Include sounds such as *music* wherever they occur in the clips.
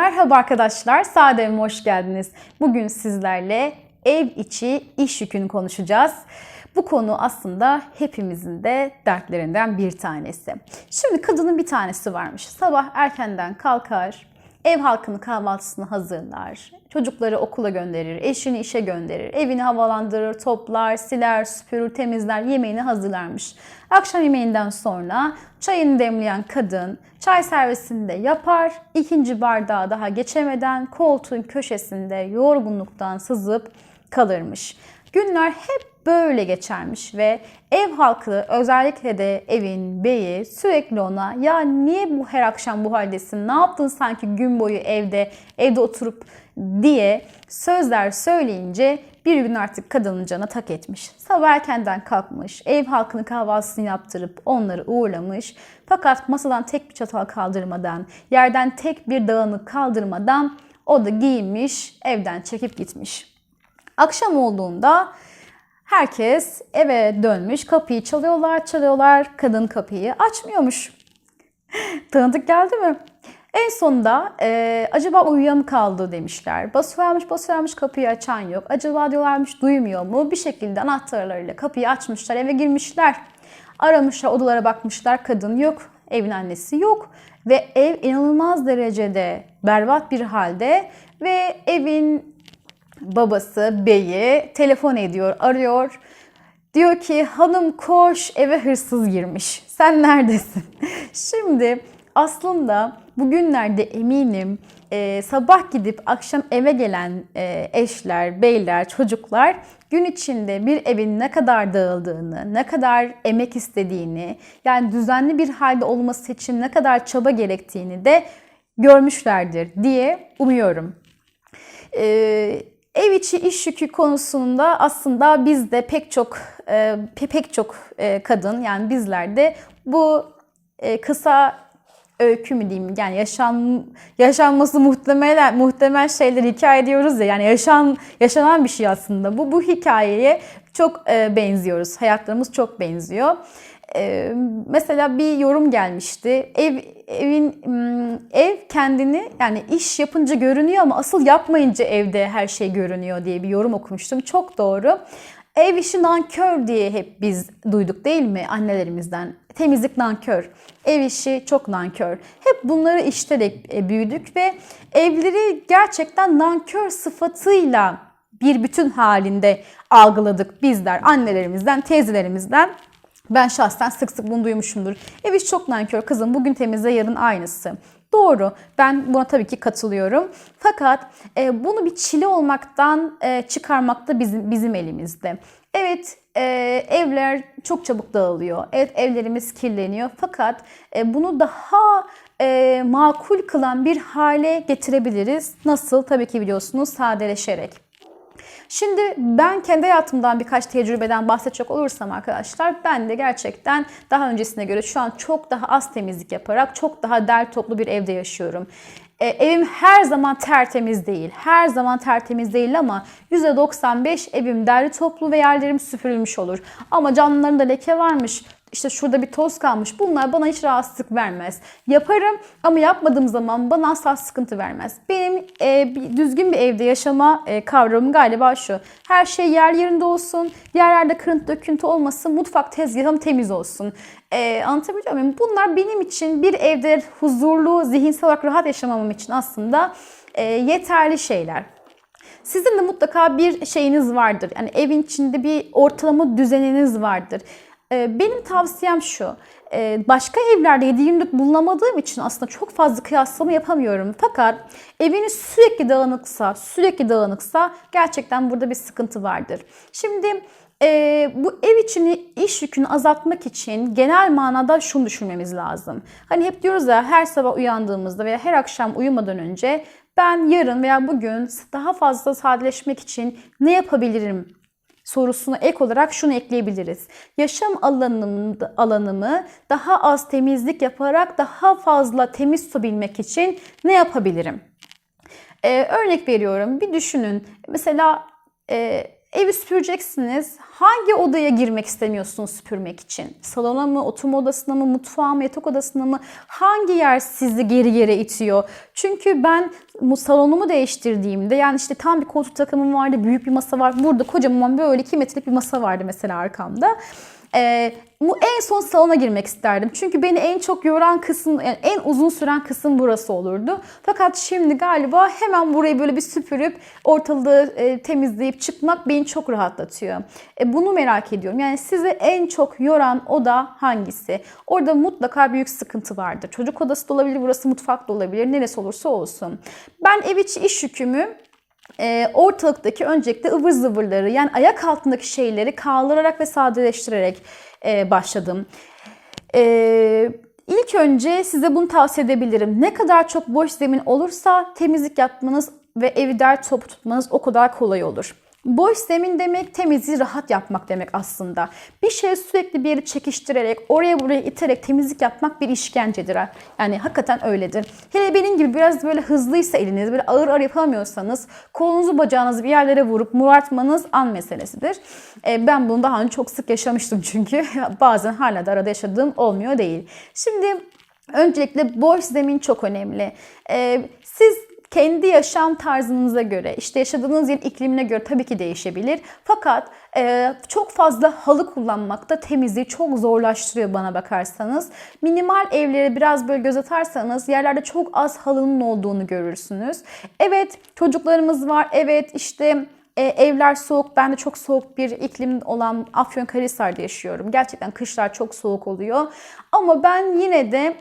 Merhaba arkadaşlar, Sade Evime hoş geldiniz. Bugün sizlerle ev içi iş yükünü konuşacağız. Bu konu aslında hepimizin de dertlerinden bir tanesi. Şimdi kadının bir tanesi varmış. Sabah erkenden kalkar, ev halkının kahvaltısını hazırlar, çocukları okula gönderir, eşini işe gönderir, evini havalandırır, toplar, siler, süpürür, temizler, yemeğini hazırlarmış. Akşam yemeğinden sonra çayını demleyen kadın çay servisini de yapar, ikinci bardağı daha geçemeden koltuğun köşesinde yorgunluktan sızıp kalırmış. Günler hep böyle geçermiş ve ev halkı özellikle de evin beyi sürekli ona ya niye bu her akşam bu haldesin ne yaptın sanki gün boyu evde evde oturup diye sözler söyleyince bir gün artık kadının canı tak etmiş. Sabah erkenden kalkmış, ev halkının kahvaltısını yaptırıp onları uğurlamış. Fakat masadan tek bir çatal kaldırmadan, yerden tek bir dağınık kaldırmadan o da giyinmiş, evden çekip gitmiş. Akşam olduğunda herkes eve dönmüş, kapıyı çalıyorlar, çalıyorlar. Kadın kapıyı açmıyormuş. *laughs* Tanıdık geldi mi? En sonunda e, acaba uyuya mı kaldı demişler. Basıvermiş basıvermiş kapıyı açan yok. Acaba diyorlarmış duymuyor mu? Bir şekilde anahtarlarıyla kapıyı açmışlar eve girmişler. Aramışlar odalara bakmışlar kadın yok. Evin annesi yok. Ve ev inanılmaz derecede berbat bir halde. Ve evin babası beyi telefon ediyor arıyor. Diyor ki hanım koş eve hırsız girmiş. Sen neredesin? *laughs* Şimdi aslında bugünlerde eminim e, sabah gidip akşam eve gelen e, eşler, beyler, çocuklar gün içinde bir evin ne kadar dağıldığını, ne kadar emek istediğini, yani düzenli bir halde olması için ne kadar çaba gerektiğini de görmüşlerdir diye umuyorum. Ee, ev içi iş yükü konusunda aslında biz de pek çok e, pek çok e, kadın yani bizler de bu e, kısa öykü mü diyeyim yani yaşan yaşanması muhtemel muhtemel şeyler hikaye diyoruz ya yani yaşan yaşanan bir şey aslında bu bu hikayeye çok e, benziyoruz hayatlarımız çok benziyor. Mesela bir yorum gelmişti. Ev evin ev kendini yani iş yapınca görünüyor ama asıl yapmayınca evde her şey görünüyor diye bir yorum okumuştum. Çok doğru. Ev işi nankör diye hep biz duyduk değil mi annelerimizden? Temizlik nankör, ev işi çok nankör. Hep bunları işiterek e, büyüdük ve evleri gerçekten nankör sıfatıyla bir bütün halinde algıladık bizler annelerimizden, teyzelerimizden. Ben şahsen sık sık bunu duymuşumdur. Ev iş çok nankör kızım bugün temizle yarın aynısı. Doğru. Ben buna tabii ki katılıyorum. Fakat e, bunu bir çile olmaktan e, çıkarmak da bizim bizim elimizde. Evet, e, evler çok çabuk dağılıyor. Evet, evlerimiz kirleniyor. Fakat e, bunu daha e, makul kılan bir hale getirebiliriz. Nasıl? Tabii ki biliyorsunuz sadeleşerek. Şimdi ben kendi hayatımdan birkaç tecrübeden bahsedecek olursam arkadaşlar ben de gerçekten daha öncesine göre şu an çok daha az temizlik yaparak çok daha der toplu bir evde yaşıyorum. E, evim her zaman tertemiz değil. Her zaman tertemiz değil ama %95 evim derli toplu ve yerlerim süpürülmüş olur. Ama camlarında leke varmış, işte şurada bir toz kalmış. Bunlar bana hiç rahatsızlık vermez. Yaparım ama yapmadığım zaman bana asla sıkıntı vermez. Benim e, bir, düzgün bir evde yaşama e, kavramım galiba şu. Her şey yer yerinde olsun. Yerlerde kırıntı döküntü olmasın. Mutfak tezgahım temiz olsun. E, anlatabiliyor muyum? Bunlar benim için bir evde huzurlu, zihinsel olarak rahat yaşamamam için aslında e, yeterli şeyler. Sizin de mutlaka bir şeyiniz vardır. Yani evin içinde bir ortalama düzeniniz vardır. Ee, benim tavsiyem şu. Ee, başka evlerde 7 bulunamadığım için aslında çok fazla kıyaslama yapamıyorum. Fakat eviniz sürekli dağınıksa, sürekli dağınıksa gerçekten burada bir sıkıntı vardır. Şimdi e, bu ev içini iş yükünü azaltmak için genel manada şunu düşünmemiz lazım. Hani hep diyoruz ya her sabah uyandığımızda veya her akşam uyumadan önce ben yarın veya bugün daha fazla sadeleşmek için ne yapabilirim sorusuna ek olarak şunu ekleyebiliriz. Yaşam alanımı, alanımı daha az temizlik yaparak daha fazla temiz tutabilmek için ne yapabilirim? Ee, örnek veriyorum bir düşünün. Mesela e, Evi süpüreceksiniz. Hangi odaya girmek istemiyorsunuz süpürmek için? Salona mı, oturma odasına mı, mutfağa mı, yatak odasına mı? Hangi yer sizi geri geri itiyor? Çünkü ben salonumu değiştirdiğimde yani işte tam bir koltuk takımım vardı, büyük bir masa var. Burada kocaman böyle 2 metrelik bir masa vardı mesela arkamda. Ee, bu en son salona girmek isterdim. Çünkü beni en çok yoran kısım, yani en uzun süren kısım burası olurdu. Fakat şimdi galiba hemen burayı böyle bir süpürüp ortalığı e, temizleyip çıkmak beni çok rahatlatıyor. E, bunu merak ediyorum. Yani sizi en çok yoran oda hangisi? Orada mutlaka büyük sıkıntı vardır. Çocuk odası da olabilir, burası mutfak da olabilir. Neresi olursa olsun. Ben ev içi iş yükümü e, ortalıktaki öncelikle ıvır zıvırları yani ayak altındaki şeyleri kaldırarak ve sadeleştirerek e, başladım. E, ilk önce size bunu tavsiye edebilirim. Ne kadar çok boş zemin olursa temizlik yapmanız ve evi der topu tutmanız o kadar kolay olur. Boş zemin demek temizliği rahat yapmak demek aslında. Bir şey sürekli bir yeri çekiştirerek, oraya buraya iterek temizlik yapmak bir işkencedir. Yani hakikaten öyledir. Hele benim gibi biraz böyle hızlıysa eliniz, böyle ağır ağır yapamıyorsanız kolunuzu bacağınızı bir yerlere vurup murartmanız an meselesidir. E, ben bunu daha önce çok sık yaşamıştım *laughs* çünkü. Bazen hala da arada yaşadığım olmuyor değil. Şimdi öncelikle boş zemin çok önemli. E, siz kendi yaşam tarzınıza göre, işte yaşadığınız yerin iklimine göre tabii ki değişebilir. Fakat e, çok fazla halı kullanmak da temizliği çok zorlaştırıyor bana bakarsanız. Minimal evleri biraz böyle göz atarsanız yerlerde çok az halının olduğunu görürsünüz. Evet çocuklarımız var, evet işte e, evler soğuk. Ben de çok soğuk bir iklim olan Afyonkarahisar'da yaşıyorum. Gerçekten kışlar çok soğuk oluyor. Ama ben yine de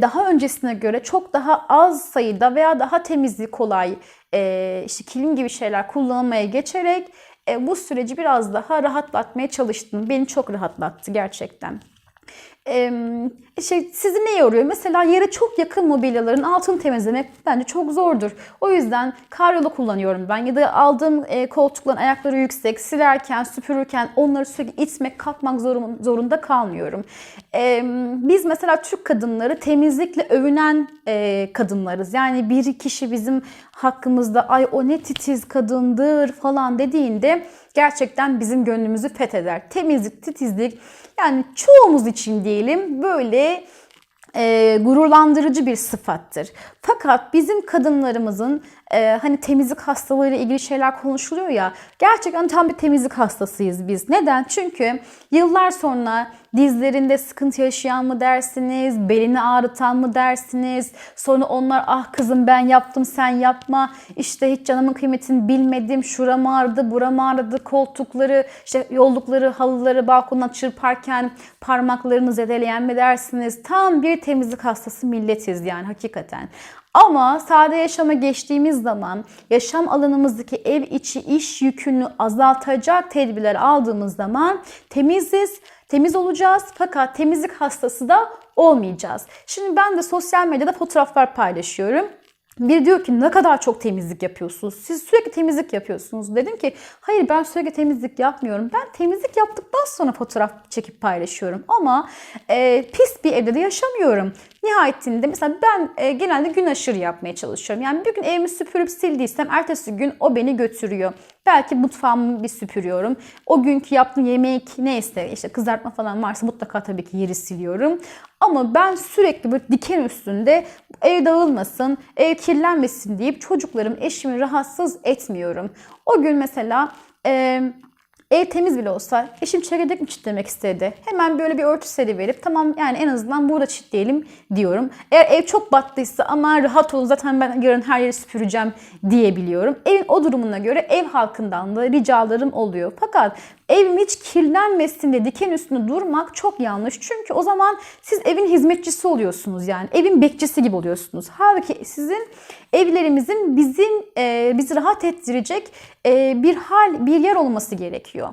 daha öncesine göre çok daha az sayıda veya daha temizliği kolay e, işte kilim gibi şeyler kullanmaya geçerek e, bu süreci biraz daha rahatlatmaya çalıştım. Beni çok rahatlattı gerçekten. Şey, sizi ne yoruyor? Mesela yere çok yakın mobilyaların altını temizlemek bence çok zordur. O yüzden karyolu kullanıyorum ben. Ya da aldığım e, koltukların ayakları yüksek, silerken, süpürürken onları sürekli itmek, kalkmak zorunda kalmıyorum. Biz mesela Türk kadınları temizlikle övünen e, kadınlarız. Yani bir kişi bizim hakkımızda ay o ne titiz kadındır falan dediğinde gerçekten bizim gönlümüzü fetheder. Temizlik, titizlik yani çoğumuz için diyelim böyle e, gururlandırıcı bir sıfattır. Fakat bizim kadınlarımızın e, hani temizlik hastalığıyla ilgili şeyler konuşuluyor ya gerçekten tam bir temizlik hastasıyız biz. Neden? Çünkü yıllar sonra dizlerinde sıkıntı yaşayan mı dersiniz, belini ağrıtan mı dersiniz, sonra onlar ah kızım ben yaptım sen yapma, işte hiç canımın kıymetini bilmedim, şuram ağrıdı, buram ağrıdı, koltukları, işte yollukları, halıları balkondan çırparken parmaklarını zedeleyen mi dersiniz? Tam bir temizlik hastası milletiz yani hakikaten. Ama sade yaşama geçtiğimiz zaman yaşam alanımızdaki ev içi iş yükünü azaltacak tedbirler aldığımız zaman temiziz, temiz olacağız fakat temizlik hastası da olmayacağız. Şimdi ben de sosyal medyada fotoğraflar paylaşıyorum. Bir diyor ki ne kadar çok temizlik yapıyorsunuz. Siz sürekli temizlik yapıyorsunuz. Dedim ki hayır ben sürekli temizlik yapmıyorum. Ben temizlik yaptıktan sonra fotoğraf çekip paylaşıyorum. Ama e, pis bir evde de yaşamıyorum. Nihayetinde mesela ben e, genelde gün aşırı yapmaya çalışıyorum. Yani bir gün evimi süpürüp sildiysem ertesi gün o beni götürüyor. Belki mutfağımı bir süpürüyorum. O günkü yaptığım yemek neyse işte kızartma falan varsa mutlaka tabii ki yeri siliyorum. Ama ben sürekli böyle diken üstünde ev dağılmasın, ev kirlenmesin deyip çocuklarım, eşimi rahatsız etmiyorum. O gün mesela... E, Ev temiz bile olsa eşim çekirdek mi çitlemek istedi? Hemen böyle bir örtü seri verip tamam yani en azından burada çitleyelim diyorum. Eğer ev çok battıysa ama rahat olun zaten ben yarın her yeri süpüreceğim diyebiliyorum. Evin o durumuna göre ev halkından da ricalarım oluyor. Fakat evim hiç kirlenmesin diye diken üstünde durmak çok yanlış. Çünkü o zaman siz evin hizmetçisi oluyorsunuz yani. Evin bekçisi gibi oluyorsunuz. Halbuki sizin evlerimizin bizim e, bizi rahat ettirecek e, bir hal, bir yer olması gerekiyor.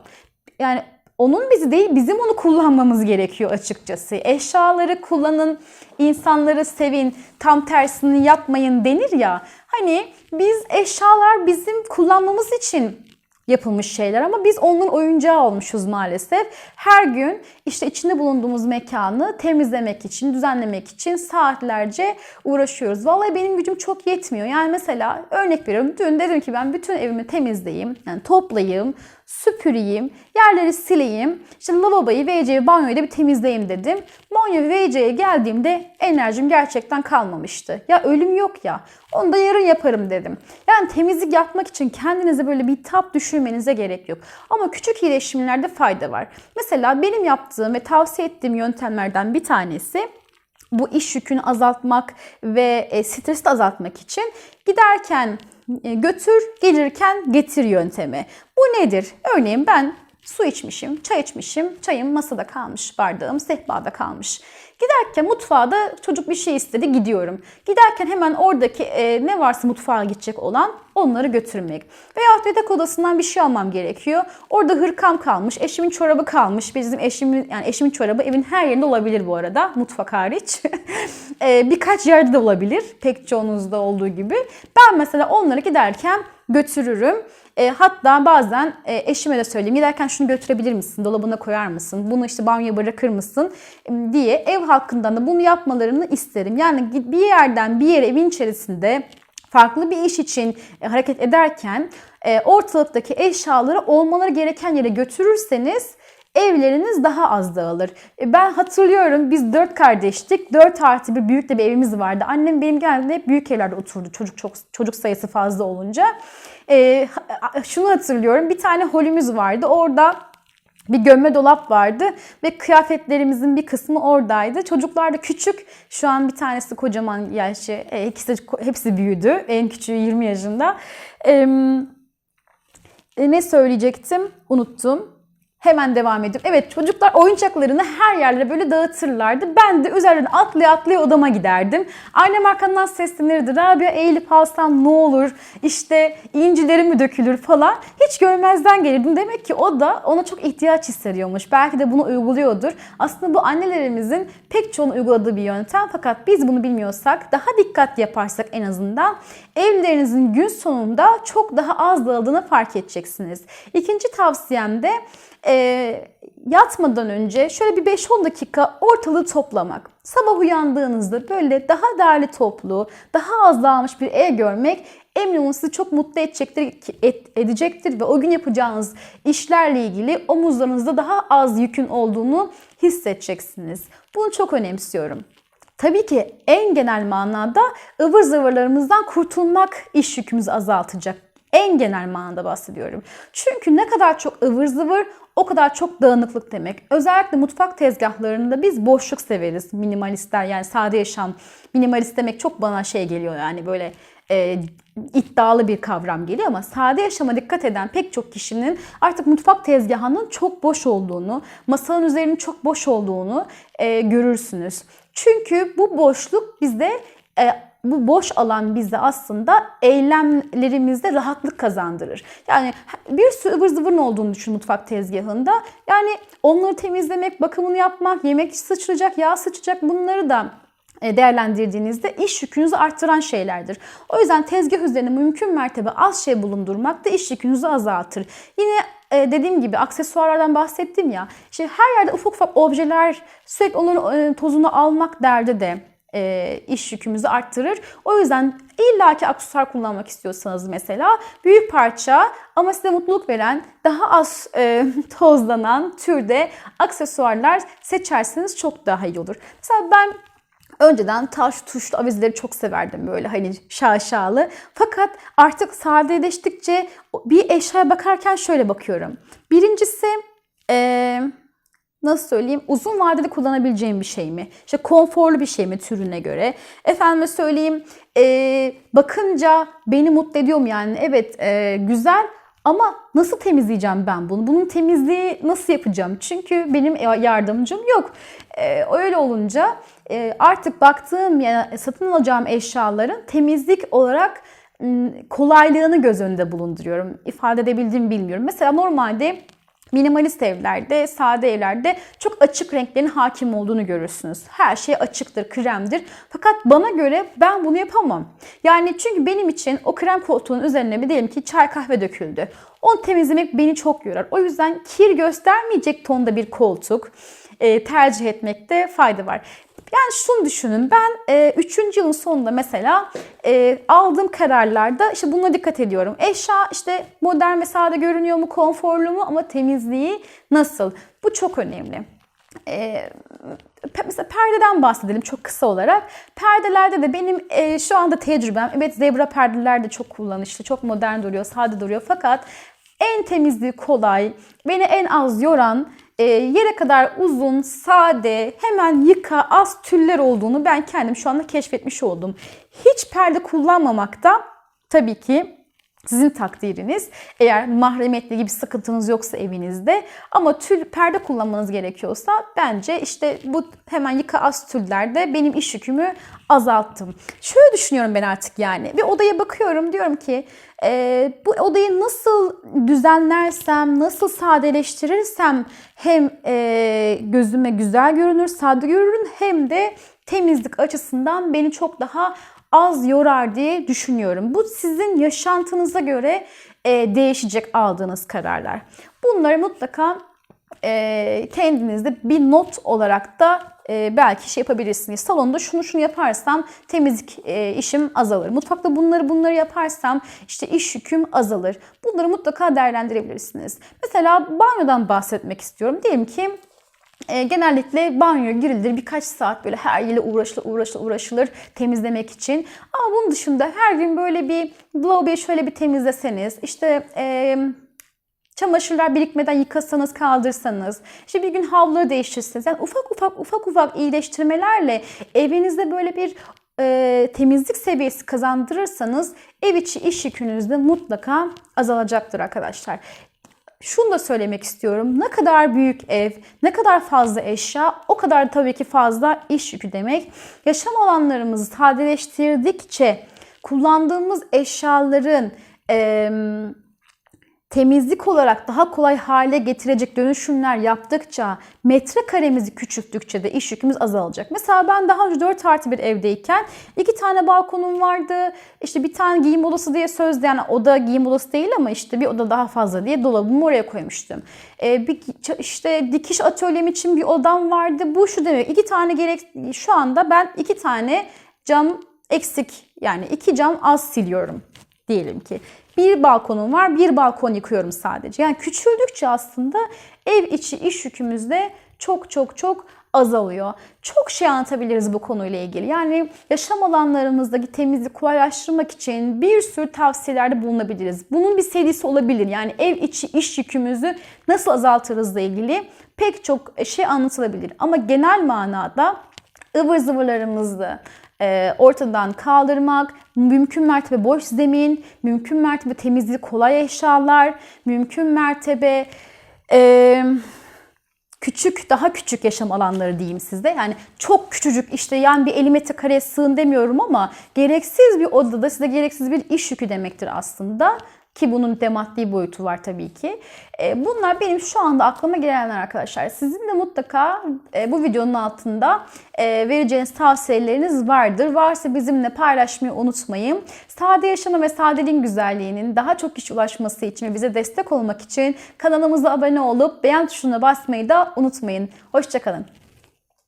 Yani onun bizi değil bizim onu kullanmamız gerekiyor açıkçası. Eşyaları kullanın, insanları sevin, tam tersini yapmayın denir ya. Hani biz eşyalar bizim kullanmamız için yapılmış şeyler ama biz onun oyuncağı olmuşuz maalesef. Her gün işte içinde bulunduğumuz mekanı temizlemek için, düzenlemek için saatlerce uğraşıyoruz. Vallahi benim gücüm çok yetmiyor. Yani mesela örnek veriyorum. Dün dedim ki ben bütün evimi temizleyeyim, yani toplayayım, süpüreyim, yerleri sileyim, işte lavaboyu, WC'yi, banyoyu da bir temizleyeyim dedim. Banyo ve WC'ye geldiğimde enerjim gerçekten kalmamıştı. Ya ölüm yok ya, onu da yarın yaparım dedim. Yani temizlik yapmak için kendinize böyle bir tap düşürmenize gerek yok. Ama küçük iyileşimlerde fayda var. Mesela benim yaptığım ve tavsiye ettiğim yöntemlerden bir tanesi bu iş yükünü azaltmak ve e, stresi azaltmak için giderken e, götür, gelirken getir yöntemi. Bu nedir? Örneğin ben su içmişim, çay içmişim, çayım masada kalmış, bardağım sehpada kalmış. Giderken mutfağa da çocuk bir şey istedi gidiyorum. Giderken hemen oradaki e, ne varsa mutfağa gidecek olan onları götürmek. Veya yatak odasından bir şey almam gerekiyor. Orada hırkam kalmış, eşimin çorabı kalmış. Bizim eşimin yani eşimin çorabı evin her yerinde olabilir bu arada, mutfak hariç. *laughs* e, birkaç yerde de olabilir, pek çoğunuzda olduğu gibi. Ben mesela onları giderken götürürüm. E, hatta bazen e, eşime de söyleyeyim giderken şunu götürebilir misin, dolabına koyar mısın, bunu işte banyoya bırakır mısın? Diye ev halkından da bunu yapmalarını isterim. Yani bir yerden bir yere evin içerisinde farklı bir iş için e, hareket ederken e, ortalıktaki eşyaları olmaları gereken yere götürürseniz evleriniz daha az dağılır. E, Ben hatırlıyorum biz dört kardeştik. Dört artı bir büyük de bir evimiz vardı. Annem benim geldiğinde hep büyük evlerde oturdu çocuk çok çocuk sayısı fazla olunca. Ee, ha- şunu hatırlıyorum bir tane holümüz vardı. Orada bir gömme dolap vardı ve kıyafetlerimizin bir kısmı oradaydı. Çocuklar da küçük. Şu an bir tanesi kocaman yaşı, e, ikisi hepsi büyüdü. En küçüğü 20 yaşında. Em, e, ne söyleyecektim? Unuttum. Hemen devam ediyorum. Evet çocuklar oyuncaklarını her yerlere böyle dağıtırlardı. Ben de üzerine atlaya atlaya odama giderdim. Annem arkamdan seslenirdi. Rabia eğilip alsan ne olur? İşte incilerim mi dökülür falan. Hiç görmezden gelirdim. Demek ki o da ona çok ihtiyaç hissediyormuş. Belki de bunu uyguluyordur. Aslında bu annelerimizin pek çoğunu uyguladığı bir yöntem. Fakat biz bunu bilmiyorsak, daha dikkatli yaparsak en azından evlerinizin gün sonunda çok daha az dağıldığını fark edeceksiniz. İkinci tavsiyem de e, yatmadan önce şöyle bir 5-10 dakika ortalığı toplamak. Sabah uyandığınızda böyle daha değerli toplu, daha az dağılmış bir ev görmek emin sizi çok mutlu edecektir, edecektir ve o gün yapacağınız işlerle ilgili omuzlarınızda daha az yükün olduğunu hissedeceksiniz. Bunu çok önemsiyorum. Tabii ki en genel manada ıvır zıvırlarımızdan kurtulmak iş yükümüzü azaltacak. En genel manada bahsediyorum. Çünkü ne kadar çok ıvır zıvır o kadar çok dağınıklık demek. Özellikle mutfak tezgahlarında biz boşluk severiz. Minimalistler yani sade yaşam. Minimalist demek çok bana şey geliyor yani böyle e, iddialı bir kavram geliyor ama sade yaşama dikkat eden pek çok kişinin artık mutfak tezgahının çok boş olduğunu, masanın üzerinin çok boş olduğunu e, görürsünüz. Çünkü bu boşluk bizde e, bu boş alan bize aslında eylemlerimizde rahatlık kazandırır. Yani bir sürü ıvır zıvırın olduğunu düşün mutfak tezgahında. Yani onları temizlemek, bakımını yapmak, yemek sıçrayacak, yağ sıçacak bunları da e, değerlendirdiğinizde iş yükünüzü arttıran şeylerdir. O yüzden tezgah üzerine mümkün mertebe az şey bulundurmak da iş yükünüzü azaltır. Yine e, dediğim gibi aksesuarlardan bahsettim ya. İşte her yerde ufak ufak objeler sürekli onların e, tozunu almak derdi de e, iş yükümüzü arttırır. O yüzden illaki aksesuar kullanmak istiyorsanız mesela büyük parça ama size mutluluk veren daha az e, *laughs* tozlanan türde aksesuarlar seçerseniz çok daha iyi olur. Mesela ben Önceden taş tuşlu avizeleri çok severdim böyle hani şaşalı. Fakat artık sadeleştikçe bir eşyaya bakarken şöyle bakıyorum. Birincisi eee, nasıl söyleyeyim uzun vadede kullanabileceğim bir şey mi? İşte konforlu bir şey mi türüne göre? Efendime söyleyeyim eee, bakınca beni mutlu ediyor mu yani? Evet eee, güzel ama nasıl temizleyeceğim ben bunu? Bunun temizliği nasıl yapacağım? Çünkü benim yardımcım yok. Eee, öyle olunca e, artık baktığım ya satın alacağım eşyaların temizlik olarak m, kolaylığını göz önünde bulunduruyorum. İfade edebildiğimi bilmiyorum. Mesela normalde Minimalist evlerde, sade evlerde çok açık renklerin hakim olduğunu görürsünüz. Her şey açıktır, kremdir. Fakat bana göre ben bunu yapamam. Yani çünkü benim için o krem koltuğun üzerine bir diyelim ki çay kahve döküldü. Onu temizlemek beni çok yorar. O yüzden kir göstermeyecek tonda bir koltuk e, tercih etmekte fayda var. Yani şunu düşünün ben 3. E, yılın sonunda mesela e, aldığım kararlarda işte buna dikkat ediyorum. Eşya işte modern ve sade görünüyor mu, konforlu mu ama temizliği nasıl? Bu çok önemli. E, mesela perdeden bahsedelim çok kısa olarak. Perdelerde de benim e, şu anda tecrübem, evet zebra perdeler de çok kullanışlı, çok modern duruyor, sade duruyor. Fakat en temizliği kolay, beni en az yoran e, yere kadar uzun, sade, hemen yıka, az tüller olduğunu ben kendim şu anda keşfetmiş oldum. Hiç perde kullanmamakta tabii ki sizin takdiriniz. Eğer mahremiyetli gibi sıkıntınız yoksa evinizde ama tül perde kullanmanız gerekiyorsa bence işte bu hemen yıka az tüllerde benim iş yükümü azalttım. Şöyle düşünüyorum ben artık yani. Bir odaya bakıyorum diyorum ki e, bu odayı nasıl düzenlersem, nasıl sadeleştirirsem hem e, gözüme güzel görünür, sade görünür hem de temizlik açısından beni çok daha az yorar diye düşünüyorum. Bu sizin yaşantınıza göre e, değişecek aldığınız kararlar. Bunları mutlaka e, kendinizde bir not olarak da e, belki şey yapabilirsiniz. Salonda şunu şunu yaparsam temizlik e, işim azalır. Mutfakta bunları bunları yaparsam işte iş yüküm azalır. Bunları mutlaka değerlendirebilirsiniz. Mesela banyodan bahsetmek istiyorum. Diyelim ki e, genellikle banyo girilir birkaç saat böyle her yere uğraşılır uğraşılır uğraşılır temizlemek için. Ama bunun dışında her gün böyle bir lavaboyu şöyle bir temizleseniz işte e, çamaşırlar birikmeden yıkasanız kaldırsanız işte bir gün havluları değiştirseniz yani ufak ufak ufak ufak iyileştirmelerle evinizde böyle bir e, temizlik seviyesi kazandırırsanız ev içi iş yükünüz de mutlaka azalacaktır arkadaşlar şunu da söylemek istiyorum. Ne kadar büyük ev, ne kadar fazla eşya, o kadar tabii ki fazla iş yükü demek. Yaşam alanlarımızı sadeleştirdikçe kullandığımız eşyaların e, temizlik olarak daha kolay hale getirecek dönüşümler yaptıkça, metrekaremizi küçülttükçe de iş yükümüz azalacak. Mesela ben daha önce 4 artı bir evdeyken iki tane balkonum vardı. İşte bir tane giyim odası diye sözde yani oda giyim odası değil ama işte bir oda daha fazla diye dolabımı oraya koymuştum. Ee, bir, işte dikiş atölyem için bir odam vardı. Bu şu demek iki tane gerek şu anda ben iki tane cam eksik yani iki cam az siliyorum diyelim ki. Bir balkonum var, bir balkon yıkıyorum sadece. Yani küçüldükçe aslında ev içi iş yükümüz de çok çok çok azalıyor. Çok şey anlatabiliriz bu konuyla ilgili. Yani yaşam alanlarımızdaki temizliği kolaylaştırmak için bir sürü tavsiyelerde bulunabiliriz. Bunun bir serisi olabilir. Yani ev içi iş yükümüzü nasıl azaltırızla ilgili pek çok şey anlatılabilir. Ama genel manada ıvır zıvırlarımızı, ortadan kaldırmak, mümkün mertebe boş zemin, mümkün mertebe temizliği kolay eşyalar, mümkün mertebe e, küçük, daha küçük yaşam alanları diyeyim sizde. Yani çok küçücük işte yani bir 50 metrekareye sığın demiyorum ama gereksiz bir odada size gereksiz bir iş yükü demektir aslında. Ki bunun de maddi boyutu var tabii ki. E, bunlar benim şu anda aklıma gelenler arkadaşlar. Sizin de mutlaka e, bu videonun altında e, vereceğiniz tavsiyeleriniz vardır. Varsa bizimle paylaşmayı unutmayın. Sade yaşama ve sadeliğin güzelliğinin daha çok kişi ulaşması için ve bize destek olmak için kanalımıza abone olup beğen tuşuna basmayı da unutmayın. Hoşçakalın.